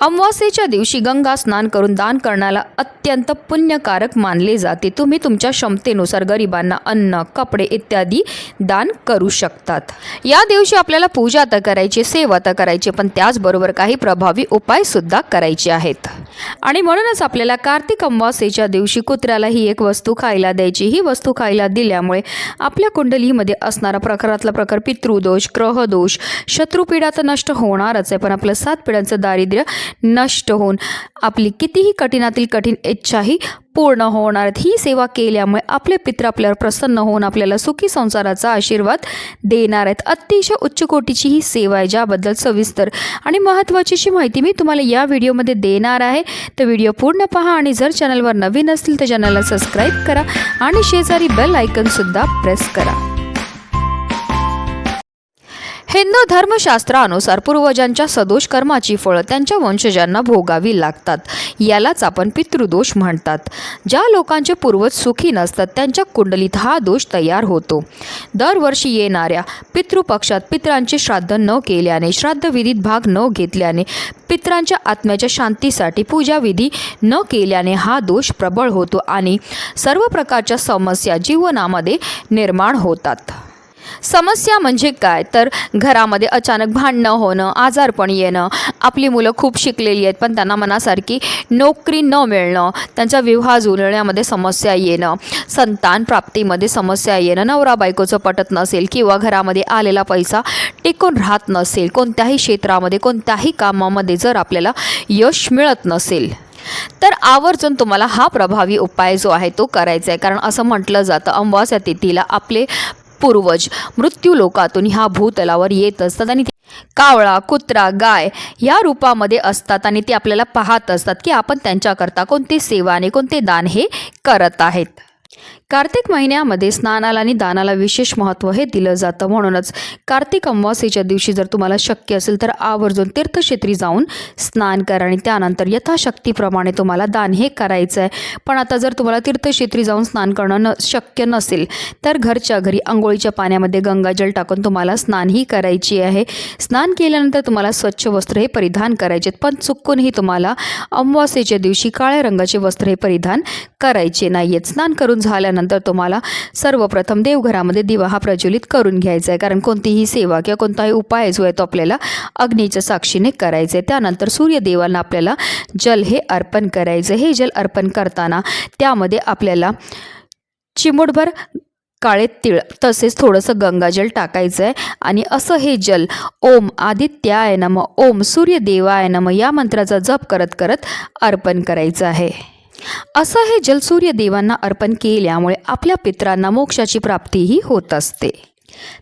अमावास्येच्या दिवशी गंगा स्नान करून दान करण्याला अत्यंत पुण्यकारक मानले जाते. तुम्ही तुमच्या क्षमतेनुसार गरिबांना अन्न कपडे इत्यादी दान करू शकतात. या दिवशी आपल्याला पूजा तर करायची सेवा तर करायची पण त्याचबरोबर काही प्रभावी उपायसुद्धा करायचे आहेत. आणि म्हणूनच आपल्याला कार्तिक अमावास्येच्या दिवशी कुत्र्याला ही एक वस्तू खायला द्यायची. ही वस्तू खायला दिल्यामुळे आपल्या कुंडलीमध्ये असणारा प्रकारातला प्रकार पितृदोष ग्रहदोष शत्रुपीडा तर नष्ट होणारच आहे पण आपलं सात पिढ्यांचं दारिद्र्य नष्ट होऊन आपली कितीही कठीणातील कठीण इच्छाही पूर्ण होणार आहेत. ही सेवा केल्यामुळे आपले पित्र आपल्यावर प्रसन्न होऊन आपल्याला सुखी संसाराचा आशीर्वाद देणार आहेत. अतिशय उच्च कोटीची ही सेवा आहे ज्याबद्दल सविस्तर आणि महत्त्वाची अशी माहिती मी तुम्हाला या व्हिडिओमध्ये देणार आहे. तर व्हिडिओ पूर्ण पहा आणि जर चॅनलवर नवीन असतील तर चॅनलला सबस्क्राईब करा आणि शेजारी बेल आयकनसुद्धा प्रेस करा. हिंदू धर्मशास्त्रानुसार पूर्वजांच्या सदोष कर्माची फळं त्यांच्या वंशजांना भोगावी लागतात. यालाच आपण पितृदोष म्हणतात. ज्या लोकांचे पूर्वज सुखी नसतात त्यांच्या कुंडलीत हा दोष तयार होतो. दरवर्षी येणाऱ्या पितृपक्षात पित्रांचे श्राद्ध न केल्याने श्राद्धविधीत भाग न घेतल्याने पित्रांच्या आत्म्याच्या शांतीसाठी पूजाविधी न केल्याने हा दोष प्रबळ होतो आणि सर्व प्रकारच्या समस्या जीवनामध्ये निर्माण होतात. समस्या म्हणजे काय? तर घरामध्ये अचानक भांडणं होणं आजारपण येणं आपली मुलं खूप शिकलेली आहेत पण त्यांना मनासारखी नोकरी न मिळणं त्यांचा विवाह जुळण्यामध्ये समस्या येणं संतान प्राप्तीमध्ये समस्या येणं नवरा बायकोचं पटत नसेल किंवा घरामध्ये आलेला पैसा टिकून राहत नसेल कोणत्याही क्षेत्रामध्ये कोणत्याही कामामध्ये जर आपल्याला यश मिळत नसेल तर आवर्जून तुम्हाला हा प्रभावी उपाय जो आहे तो करायचा आहे. कारण असं म्हटलं जातं अमावास्या तिथीला आपले पूर्वज. मृत्यू लोकातून ह्या भूतलावर येत असतात आणि कावळा कुत्रा गाय या रूपामध्ये असतात आणि ते आपल्याला पाहत असतात की आपण त्यांच्याकरता कोणती सेवा आणि कोणते दान हे करत आहेत. कार्तिक महिन्यामध्ये स्नानाला आणि दानाला विशेष महत्त्व हे दिलं जातं. म्हणूनच कार्तिक अमावास्येच्या दिवशी जर तुम्हाला शक्य असेल तर आवर्जून तीर्थक्षेत्री जाऊन स्नान करा आणि त्यानंतर यथाशक्तीप्रमाणे तुम्हाला दान हे करायचं आहे. पण आता जर तुम्हाला तीर्थक्षेत्री जाऊन स्नान करणं न शक्य नसेल तर घरच्या घरी आंघोळीच्या पाण्यामध्ये गंगाजल टाकून तुम्हाला स्नानही करायची आहे. स्नान केल्यानंतर तुम्हाला स्वच्छ वस्त्र हे परिधान करायचे पण चुकूनही तुम्हाला अमावास्येच्या दिवशी काळ्या रंगाचे वस्त्र हे परिधान करायचे नाही आहेत स्नान करून झाल्यानंतर तुम्हाला सर्वप्रथम देवघरामध्ये दिवा हा प्रज्वलित करून घ्यायचा आहे. कारण कोणतीही सेवा किंवा कोणताही उपाय जो आहे तो आपल्याला अग्नीच्या साक्षीने करायचा आहे. त्यानंतर सूर्यदेवांना आपल्याला जल हे अर्पण करायचं हे जल अर्पण करताना त्यामध्ये आपल्याला चिमूटभर काळे तिळ तसेच थोडंसं गंगाजल टाकायचं आहे. आणि असं हे जल ओम आदित्याय नम ओम सूर्यदेवाय नम या मंत्राचा जप करत करत अर्पण करायचं आहे. असं हे जलसूर्य देवांना अर्पण केल्यामुळे आपल्या पित्रांना मोक्षाची प्राप्तीही होत असते.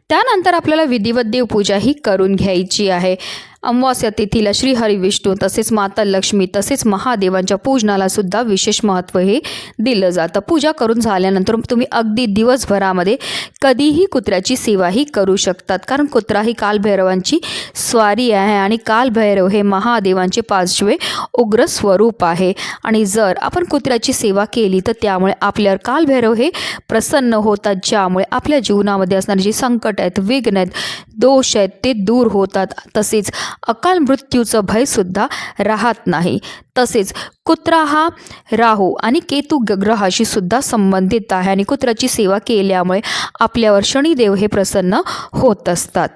त्यानंतर आपल्याला विधिवत देवपूजाही करून घ्यायची आहे. अमावास्या तिथीला श्रीहरी विष्णू तसेच माता लक्ष्मी तसेच महादेवांच्या पूजनाला सुद्धा विशेष महत्त्व हे दिलं जातं. पूजा करून झाल्यानंतर तुम्ही अगदी दिवसभरामध्ये कधीही कुत्र्याची सेवाही करू शकतात. कारण कुत्रा ही कालभैरवांची स्वारी आहे आणि कालभैरव हे महादेवांचे पाचवे उग्र स्वरूप आहे. आणि जर आपण कुत्र्याची सेवा केली तर त्यामुळे आपल्यावर कालभैरव हे प्रसन्न होतात ज्यामुळे आपल्या जीवनामध्ये असणारे जे संकट आहेत विघ्न आहेत दोष आहेत ते दूर होतात. तसेच अकाल मृत्यूचं भयसुद्धा राहत नाही. तसेच कुत्रा हा राहू आणि केतू ग- ग्रहाशी सुद्धा संबंधित आहे आणि कुत्र्याची सेवा केल्यामुळे आपल्यावर शनिदेव हे प्रसन्न होत असतात.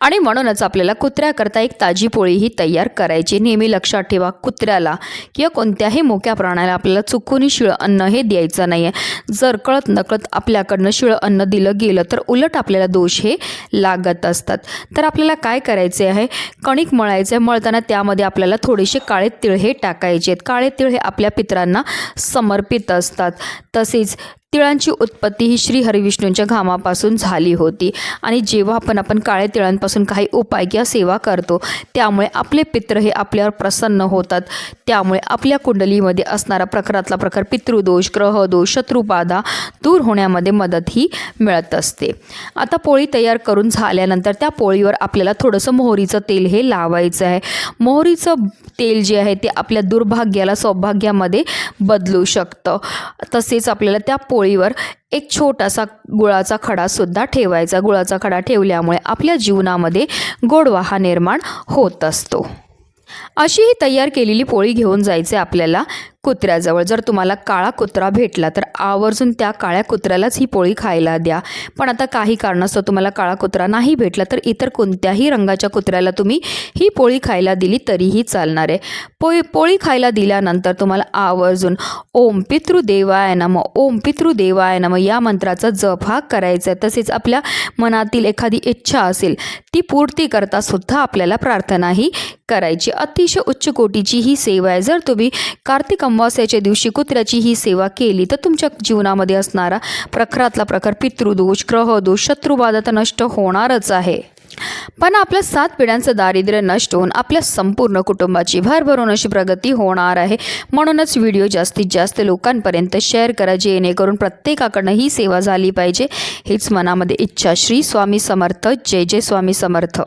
आणि म्हणूनच आपल्याला कुत्र्याकरता एक ताजी पोळीही तयार करायची. नेहमी लक्षात ठेवा कुत्र्याला किंवा कोणत्याही मोक्या प्राण्याला आपल्याला चुकूनही शिळं अन्न हे द्यायचं नाही आहे जर कळत नकळत आपल्याकडनं शिळं अन्न दिलं गेलं तर उलट आपल्याला दोष हे लागत असतात. तर आपल्याला काय करायचे आहे? कणिक मळायचं आहे मळताना त्यामध्ये आपल्याला थोडेसे काळे तिळ हे टाकायचे आहेत. काळे तिळ हे आपल्या पितरांना समर्पित असतात. तसेच तिळांची उत्पत्ती ही श्री हरिविष्णूंच्या घामापासून झाली होती. आणि जेव्हा आपण आपण काळ्या तिळांपासून काही उपाय किंवा सेवा करतो त्यामुळे आपले पित्र हे आपल्यावर प्रसन्न होतात. त्यामुळे आपल्या कुंडलीमध्ये असणारा प्रकारातला प्रकार पितृदोष ग्रहदोष शत्रुबाधा दूर होण्यामध्ये मदत ही मिळत असते. आता पोळी तयार करून झाल्यानंतर त्या पोळीवर आपल्याला थोडंसं मोहरीचं तेल हे लावायचं आहे. मोहरीचं तेल जे आहे ते आपल्या दुर्भाग्याला सौभाग्यामध्ये बदलू शकतं. तसेच आपल्याला त्या पोळी पोळीवर एक छोटासा गुळाचा खडासुद्धा ठेवायचा. गुळाचा खडा ठेवल्यामुळे आपल्या जीवनामध्ये गोडवा हा निर्माण होत असतो. अशी ही तयार केलेली पोळी घेऊन जायचे आपल्याला. कुत्र्याजवळ. जर तुम्हाला काळा कुत्रा भेटला तर आवर्जून त्या काळ्या कुत्र्यालाच ही पोळी खायला द्या. पण आता काही कारणास्तव तुम्हाला काळा कुत्रा नाही भेटला तर इतर कोणत्याही रंगाच्या कुत्र्याला तुम्ही ही पोळी खायला दिली तरीही चालणार आहे. पोळी पोळी खायला दिल्यानंतर तुम्हाला आवर्जून ओम पितृदेवाय नम ओम पितृदेवाय नम या मंत्राचा जप हा करायचा आहे. तसेच आपल्या मनातील एखादी इच्छा असेल ती पूर्ती करता सुद्धा आपल्याला प्रार्थनाही करायची. अतिशय उच्च कोटीची ही सेवा आहे. जर तुम्ही कार्तिक अमावस्याच्या दिवशी कुत्र्याची ही सेवा केली तर तुमच्या जीवनामध्ये असणारा प्रखरातला प्रकार पितृदोष ग्रहदोष शत्रुबाधा तर नष्ट होणारच आहे. पण आपल्या सात पिढ्यांचं दारिद्र्य नष्ट होऊन आपल्या संपूर्ण कुटुंबाची भरभरून अशी प्रगती होणार आहे. म्हणूनच व्हिडिओ जास्तीत जास्त लोकांपर्यंत शेअर करा जेणेकरून प्रत्येकाकडनं ही सेवा झाली पाहिजे. हीच मनामध्ये इच्छा. श्री स्वामी समर्थ. जय जय स्वामी समर्थ.